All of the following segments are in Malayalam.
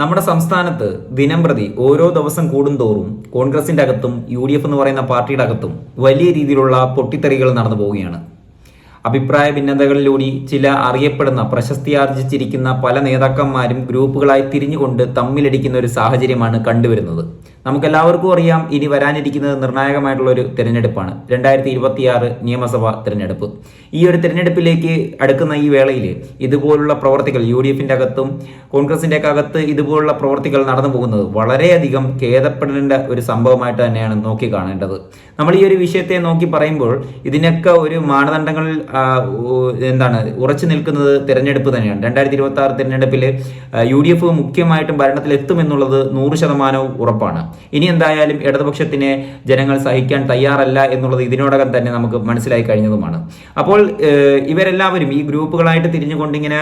നമ്മുടെ സംസ്ഥാനത്ത് ദിനം പ്രതി ഓരോ ദിവസം കൂടുന്തോറും കോൺഗ്രസിന്റെ അകത്തും യു ഡി എഫ് എന്ന് പറയുന്ന പാർട്ടിയുടെ അകത്തും വലിയ രീതിയിലുള്ള പൊട്ടിത്തെറികൾ നടന്നു പോവുകയാണ്. അഭിപ്രായ ഭിന്നതകളിലൂടെ ചില അറിയപ്പെടുന്ന പ്രശസ്തി ആർജിച്ചിരിക്കുന്ന പല നേതാക്കന്മാരും ഗ്രൂപ്പുകളായി തിരിഞ്ഞുകൊണ്ട് തമ്മിലടിക്കുന്ന ഒരു സാഹചര്യമാണ് കണ്ടുവരുന്നത്. നമുക്കെല്ലാവർക്കും അറിയാം ഇനി വരാനിരിക്കുന്നത് നിർണായകമായിട്ടുള്ള ഒരു തിരഞ്ഞെടുപ്പാണ്. രണ്ടായിരത്തി ഇരുപത്തിയാറ് നിയമസഭാ തിരഞ്ഞെടുപ്പ്. ഈ ഒരു തിരഞ്ഞെടുപ്പിലേക്ക് അടുക്കുന്ന ഈ വേളയിൽ ഇതുപോലുള്ള പ്രവർത്തികൾ യു ഡി എഫിന്റെ അകത്തും കോൺഗ്രസിന്റെ ഒക്കെ അകത്ത് ഇതുപോലുള്ള പ്രവർത്തികൾ നടന്നു പോകുന്നത് വളരെയധികം ഖേദപ്പെടേണ്ട ഒരു സംഭവമായിട്ട് തന്നെയാണ് നോക്കി കാണേണ്ടത്. നമ്മൾ ഈ ഒരു വിഷയത്തെ നോക്കി പറയുമ്പോൾ ഇതിനൊക്കെ ഒരു മാനദണ്ഡങ്ങളിൽ എന്താണ് ഉറച്ചു നിൽക്കുന്നത് തിരഞ്ഞെടുപ്പ് തന്നെയാണ്. രണ്ടായിരത്തി ഇരുപത്തി ആറ് തിരഞ്ഞെടുപ്പിൽ യു ഡി എഫ് മുഖ്യമായിട്ടും ഭരണത്തിലെത്തുമെന്നുള്ളത് നൂറ് ശതമാനവും ഉറപ്പാണ്. ഇനി എന്തായാലും ഇടതുപക്ഷത്തിനെ ജനങ്ങൾ സഹിക്കാൻ തയ്യാറല്ല എന്നുള്ളത് ഇതിനോടകം തന്നെ നമുക്ക് മനസ്സിലായി കഴിഞ്ഞതുമാണ്. അപ്പോൾ ഇവരെല്ലാവരും ഈ ഗ്രൂപ്പുകളായിട്ട് തിരിഞ്ഞുകൊണ്ടിങ്ങനെ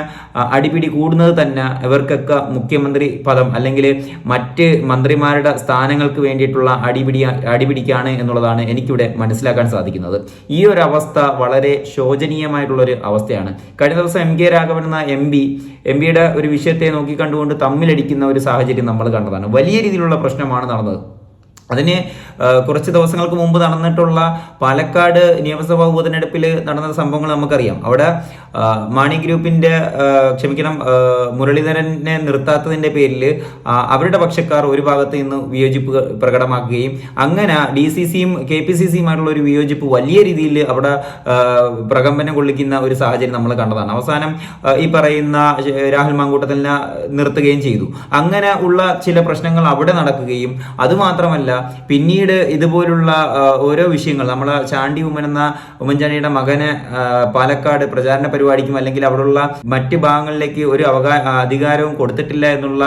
അടിപിടി കൂടുന്നത് തന്നെ ഇവർക്കൊക്കെ മുഖ്യമന്ത്രി പദം അല്ലെങ്കിൽ മറ്റ് മന്ത്രിമാരുടെ സ്ഥാനങ്ങൾക്ക് വേണ്ടിയിട്ടുള്ള അടിപിടി അടിപിടിക്കാണ് എന്നുള്ളതാണ് എനിക്കിവിടെ മനസ്സിലാക്കാൻ സാധിക്കുന്നത്. ഈ ഒരു അവസ്ഥ വളരെ ശോചനീയമായിട്ടുള്ളൊരു അവസ്ഥയാണ്. കഴിഞ്ഞ ദിവസം എം കെ രാഘവൻ എന്ന എം പി എം പിയുടെ ഒരു വിഷയത്തെ നോക്കിക്കണ്ടുകൊണ്ട് തമ്മിലടിക്കുന്ന ഒരു സാഹചര്യം നമ്മൾ കണ്ടതാണ്. വലിയ രീതിയിലുള്ള പ്രശ്നമാണ് 的 അതിന് കുറച്ച് ദിവസങ്ങൾക്ക് മുമ്പ് നടന്നിട്ടുള്ള പാലക്കാട് നിയമസഭാ ഉപതെരഞ്ഞെടുപ്പിൽ നടന്ന സംഭവങ്ങൾ നമുക്കറിയാം. അവിടെ മാണി ഗ്രൂപ്പിന്റെ ക്ഷമിക്കണം മുരളീധരനെ നിർത്താത്തതിന്റെ പേരിൽ അവരുടെ പക്ഷക്കാർ ഒരു ഭാഗത്ത് നിന്ന് വിയോജിപ്പ് പ്രകടമാക്കുകയും അങ്ങനെ ഡി സി സിയും കെ പി സി സിയുമായിട്ടുള്ള ഒരു വിയോജിപ്പ് വലിയ രീതിയിൽ അവിടെ പ്രകമ്പനം കൊള്ളിക്കുന്ന ഒരു സാഹചര്യം നമ്മൾ കണ്ടതാണ്. അവസാനം ഈ പറയുന്ന രാഹുൽ മാങ്കൂട്ടത്തിനെ നിർത്തുകയും ചെയ്തു. അങ്ങനെ ഉള്ള ചില പ്രശ്നങ്ങൾ അവിടെ നടക്കുകയും അതുമാത്രമല്ല പിന്നീട് ഇതുപോലുള്ള ഓരോ വിഷയങ്ങൾ നമ്മൾ ചാണ്ടി ഉമ്മൻ എന്ന ഉമ്മൻചാണ്ടിയുടെ മകന് പാലക്കാട് പ്രചാരണ പരിപാടിക്കും അല്ലെങ്കിൽ അവിടെയുള്ള മറ്റ് ഭാഗങ്ങളിലേക്ക് ഒരു അവകാ അധികാരവും കൊടുത്തിട്ടില്ല എന്നുള്ള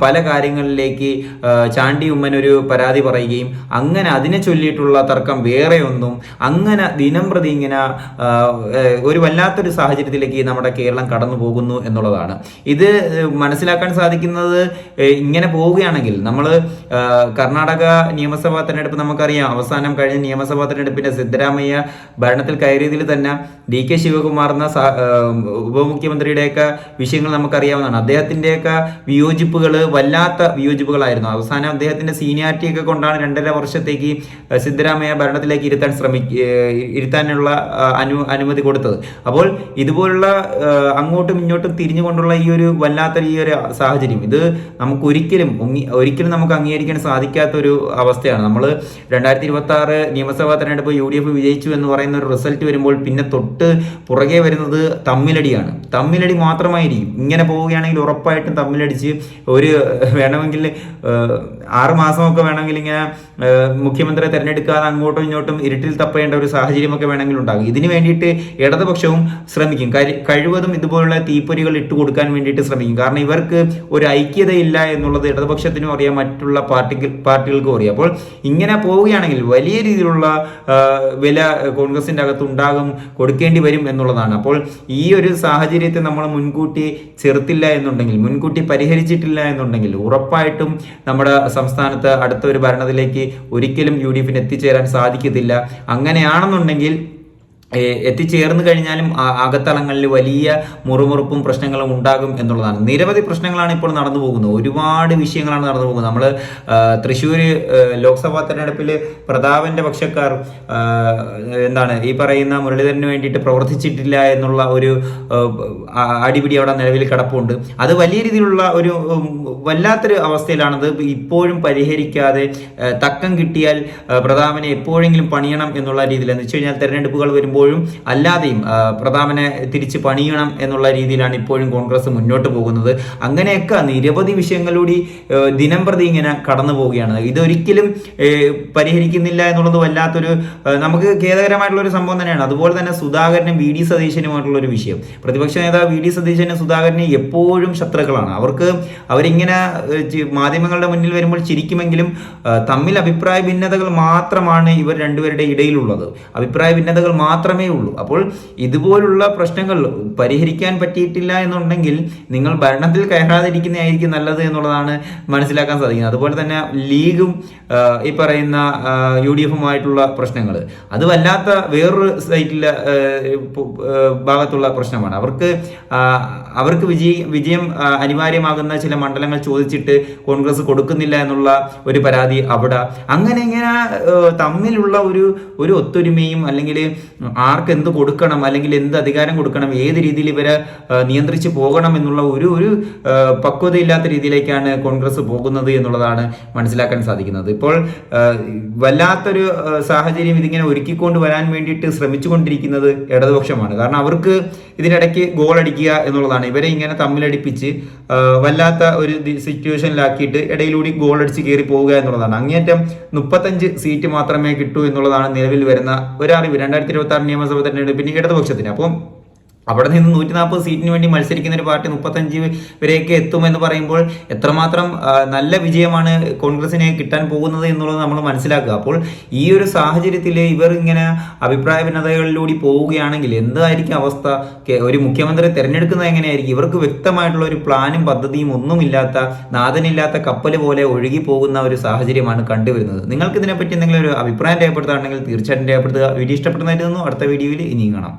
പല കാര്യങ്ങളിലേക്ക് ചാണ്ടി ഉമ്മൻ ഒരു പരാതി പറയുകയും അങ്ങനെ അതിനെ ചൊല്ലിയിട്ടുള്ള തർക്കം വേറെ ഒന്നും അങ്ങനെ ദിനം പ്രതി ഇങ്ങനെ ഒരു വല്ലാത്തൊരു സാഹചര്യത്തിലേക്ക് നമ്മുടെ കേരളം കടന്നു പോകുന്നു എന്നുള്ളതാണ്. ഇത് മനസ്സിലാക്കാൻ സാധിക്കുന്നത് ഇങ്ങനെ പോവുകയാണെങ്കിൽ നമ്മൾ കർണാടക നിയമസഭാ തെരഞ്ഞെടുപ്പ് നമുക്കറിയാം. അവസാനം കഴിഞ്ഞ നിയമസഭാ തെരഞ്ഞെടുപ്പിന്റെ സിദ്ധരാമയ്യ ഭരണത്തിൽ കയറിയതിൽ തന്നെ ഡി കെ ശിവകുമാർ എന്ന ഉപമുഖ്യമന്ത്രിയുടെയൊക്കെ വിഷയങ്ങൾ നമുക്കറിയാവുന്നതാണ്. അദ്ദേഹത്തിന്റെയൊക്കെ വിയോജിപ്പുകൾ വല്ലാത്ത വിയോജിപ്പുകളായിരുന്നു. അവസാനം അദ്ദേഹത്തിന്റെ സീനിയാരിറ്റി ഒക്കെ കൊണ്ടാണ് രണ്ടര വർഷത്തേക്ക് സിദ്ധരാമയ്യ ഭരണത്തിലേക്ക് ഇരുത്താൻ ശ്രമിക്ക ഇരുത്താനുള്ള അനു അനുമതി കൊടുത്തത്. അപ്പോൾ ഇതുപോലുള്ള അങ്ങോട്ടും ഇങ്ങോട്ടും തിരിഞ്ഞുകൊണ്ടുള്ള ഈ ഒരു വല്ലാത്ത ഈ ഒരു സാഹചര്യം ഇത് നമുക്ക് ഒരിക്കലും ഒരിക്കലും നമുക്ക് അംഗീകരിക്കാൻ സാധിക്കാത്ത ഒരു അവസ്ഥയാണ്. നമ്മൾ രണ്ടായിരത്തി ഇരുപത്തി ആറ് നിയമസഭാ തെരഞ്ഞെടുപ്പ് യു ഡി എഫ് വിജയിച്ചു എന്ന് പറയുന്ന ഒരു റിസൾട്ട് വരുമ്പോൾ പിന്നെ തൊട്ട് പുറകെ വരുന്നത് തമ്മിലടിയാണ്. തമ്മിലടി മാത്രമായിരിക്കും. ഇങ്ങനെ പോവുകയാണെങ്കിൽ ഉറപ്പായിട്ടും തമ്മിലടിച്ച് ഒരു വേണമെങ്കിൽ ആറ് മാസമൊക്കെ വേണമെങ്കിൽ ഇങ്ങനെ മുഖ്യമന്ത്രിയെ തെരഞ്ഞെടുക്കാതെ അങ്ങോട്ടും ഇങ്ങോട്ടും ഇരുട്ടിൽ തപ്പേണ്ട ഒരു സാഹചര്യമൊക്കെ വേണമെങ്കിൽ ഉണ്ടാകും. ഇതിന് വേണ്ടിയിട്ട് ഇടതുപക്ഷവും ശ്രമിക്കും. കഴി- കഴിവതും ഇതുപോലുള്ള തീപ്പൊരികൾ ഇട്ട് കൊടുക്കാൻ വേണ്ടിയിട്ട് ശ്രമിക്കും. കാരണം ഇവർക്ക് ഒരു ഐക്യതയില്ല എന്നുള്ളത് ഇടതുപക്ഷത്തിനും അറിയാം. മറ്റുള്ള പാർട്ടിക്ക് പാർട്ടികൾക്കും അറിയാം അപ്പോൾ ഇങ്ങനെ പോവുകയാണെങ്കിൽ വലിയ രീതിയിലുള്ള വില കോൺഗ്രസിന്റെ അകത്തുണ്ടാകും കൊടുക്കേണ്ടി വരും എന്നുള്ളതാണ്. അപ്പോൾ ഈ ഒരു സാഹചര്യത്തെ നമ്മൾ മുൻകൂട്ടി ചെറുത്തില്ല എന്നുണ്ടെങ്കിൽ മുൻകൂട്ടി പരിഹരിച്ചിട്ടില്ല എന്നുണ്ടെങ്കിൽ ഉറപ്പായിട്ടും നമ്മുടെ സംസ്ഥാനത്ത് അടുത്ത ഒരു ഭരണത്തിലേക്ക് ഒരിക്കലും യു ഡി എഫിന് എത്തിച്ചേരാൻ സാധിക്കത്തില്ല. അങ്ങനെയാണെന്നുണ്ടെങ്കിൽ എത്തിച്ചേർന്ന് കഴിഞ്ഞാലും അകത്തളങ്ങളിൽ വലിയ മുറുമുറുപ്പും പ്രശ്നങ്ങളും ഉണ്ടാകും എന്നുള്ളതാണ്. നിരവധി പ്രശ്നങ്ങളാണ് ഇപ്പോൾ നടന്നു പോകുന്നത്. ഒരുപാട് വിഷയങ്ങളാണ് നടന്നു പോകുന്നത്. നമ്മൾ തൃശ്ശൂർ ലോക്സഭാ തെരഞ്ഞെടുപ്പിൽ പ്രതാപന്റെ പക്ഷക്കാർ എന്താണ് ഈ പറയുന്ന മുരളീധരന് വേണ്ടിയിട്ട് പ്രവർത്തിച്ചിട്ടില്ല എന്നുള്ള ഒരു അടിപിടി അവിടെ നിലവിൽ കിടപ്പുണ്ട്. അത് വലിയ രീതിയിലുള്ള ഒരു വല്ലാത്തൊരു അവസ്ഥയിലാണത്. ഇപ്പോഴും പരിഹരിക്കാതെ തക്കം കിട്ടിയാൽ പ്രതാപനെ എപ്പോഴെങ്കിലും പണിയണം എന്നുള്ള രീതിയിൽ എന്ന് വെച്ച് കഴിഞ്ഞാൽ തെരഞ്ഞെടുപ്പുകൾ വരുമ്പോഴും അല്ലാതെയും പ്രതാപനെ തിരിച്ച് പണിയണം എന്നുള്ള രീതിയിലാണ് ഇപ്പോഴും കോൺഗ്രസ് മുന്നോട്ട് പോകുന്നത്. അങ്ങനെയൊക്കെ നിരവധി വിഷയങ്ങളിലൂടെ ആ, ദിനം പ്രതി ഇങ്ങനെ കടന്നു പോവുകയാണ്. ഇതൊരിക്കലും പരിഹരിക്കുന്നില്ല എന്നുള്ളത് വല്ലാത്തൊരു നമുക്ക് ഖേദകരമായിട്ടുള്ള ഒരു സംഭവം തന്നെയാണ്. അതുപോലെ തന്നെ സുധാകരനും വി ഡി സതീശനുമായിട്ടുള്ള ഒരു വിഷയം. പ്രതിപക്ഷ നേതാവ് വി ഡി സതീശനും സുധാകരനും എപ്പോഴും ശത്രുക്കളാണ്. അവർക്ക് അവരിങ്ങനെ മാധ്യമങ്ങളുടെ മുന്നിൽ വരുമ്പോൾ ചിരിക്കുമെങ്കിലും തമ്മിൽ അഭിപ്രായ ഭിന്നതകൾ മാത്രമാണ് ഇവർ രണ്ടുപേരുടെ ഇടയിലുള്ളത്. അഭിപ്രായ ഭിന്നതകൾ മാത്രം മാത്രമേ ഉള്ളൂ. അപ്പോൾ ഇതുപോലുള്ള പ്രശ്നങ്ങൾ പരിഹരിക്കാൻ പറ്റിയിട്ടില്ല എന്നുണ്ടെങ്കിൽ നിങ്ങൾ ഭരണത്തിൽ കയറാതിരിക്കുന്നതായിരിക്കും നല്ലത് എന്നുള്ളതാണ് മനസ്സിലാക്കാൻ സാധിക്കുന്നത്. അതുപോലെ തന്നെ ലീഗും ഈ പറയുന്ന യു ഡി എഫുമായിട്ടുള്ള പ്രശ്നങ്ങൾ. അത് വല്ലാത്ത വേറൊരു സൈറ്റിലെ ഭാഗത്തുള്ള പ്രശ്നമാണ്. അവർക്ക് അവർക്ക് വിജയ വിജയം അനിവാര്യമാകുന്ന ചില മണ്ഡലങ്ങൾ ചോദിച്ചിട്ട് കോൺഗ്രസ് കൊടുക്കുന്നില്ല എന്നുള്ള ഒരു പരാതി അവിടെ. അങ്ങനെ ഇങ്ങനെ തമ്മിലുള്ള ഒരു ഒരു ഒത്തൊരുമയും അല്ലെങ്കിൽ ആർക്ക് എന്ത് കൊടുക്കണം അല്ലെങ്കിൽ എന്ത് അധികാരം കൊടുക്കണം ഏത് രീതിയിൽ ഇവരെ നിയന്ത്രിച്ച് പോകണം എന്നുള്ള ഒരു ഒരു പക്വതയില്ലാത്ത രീതിയിലേക്കാണ് കോൺഗ്രസ് പോകുന്നത് എന്നുള്ളതാണ് മനസ്സിലാക്കാൻ സാധിക്കുന്നത്. ഇപ്പോൾ വല്ലാത്തൊരു സാഹചര്യം ഇതിങ്ങനെ ഒരുക്കിക്കൊണ്ട് വരാൻ വേണ്ടിയിട്ട് ശ്രമിച്ചുകൊണ്ടിരിക്കുന്നത് ഇടതുപക്ഷമാണ്. കാരണം അവർക്ക് ഇതിനിടയ്ക്ക് ഗോൾ അടിക്കുക എന്നുള്ളതാണ്. ഇവരെ ഇങ്ങനെ തമ്മിലടിപ്പിച്ച് വല്ലാത്ത ഒരു സിറ്റുവേഷനിലാക്കിയിട്ട് ഇടയിലൂടെ ഗോൾ അടിച്ച് കയറി പോവുക എന്നുള്ളതാണ്. അങ്ങേറ്റം മുപ്പത്തഞ്ച് സീറ്റ് മാത്രമേ കിട്ടൂ എന്നുള്ളതാണ് നിലവിൽ വരുന്ന ഒരറിവ്. രണ്ടായിരത്തി ഇരുപത്തി നിയമസഭ തെരഞ്ഞെടുപ്പിന് ഇടതുപക്ഷത്തിന്. അപ്പം അവിടെ നിന്ന് നൂറ്റി നാൽപ്പത് സീറ്റിന് വേണ്ടി മത്സരിക്കുന്ന ഒരു പാർട്ടി മുപ്പത്തഞ്ച് വരെയൊക്കെ എത്തുമെന്ന് പറയുമ്പോൾ എത്രമാത്രം നല്ല വിജയമാണ് കോൺഗ്രസിന് കിട്ടാൻ പോകുന്നത് എന്നുള്ളത് നമ്മൾ മനസ്സിലാക്കുക. അപ്പോൾ ഈ ഒരു സാഹചര്യത്തിൽ ഇവർ ഇങ്ങനെ അഭിപ്രായ ഭിന്നതകളിലൂടെ പോവുകയാണെങ്കിൽ എന്തായിരിക്കും അവസ്ഥ? ഒരു മുഖ്യമന്ത്രി തിരഞ്ഞെടുക്കുന്നത് എങ്ങനെയായിരിക്കും? ഇവർക്ക് വ്യക്തമായിട്ടുള്ള ഒരു പ്ലാനും പദ്ധതിയും ഒന്നുമില്ലാത്ത നാഥനില്ലാത്ത കപ്പൽ പോലെ ഒഴുകി പോകുന്ന ഒരു സാഹചര്യമാണ് കണ്ടുവരുന്നത്. നിങ്ങൾക്ക് ഇതിനെപ്പറ്റി എന്തെങ്കിലും ഒരു അഭിപ്രായം രേഖപ്പെടുത്തുകയാണെങ്കിൽ തീർച്ചയായിട്ടും രേഖപ്പെടുത്തുക. വീഡിയോ ഇഷ്ടപ്പെടുന്നതായിരുന്നു അടുത്ത വീഡിയോയിൽ ഇനിയും കാണാം.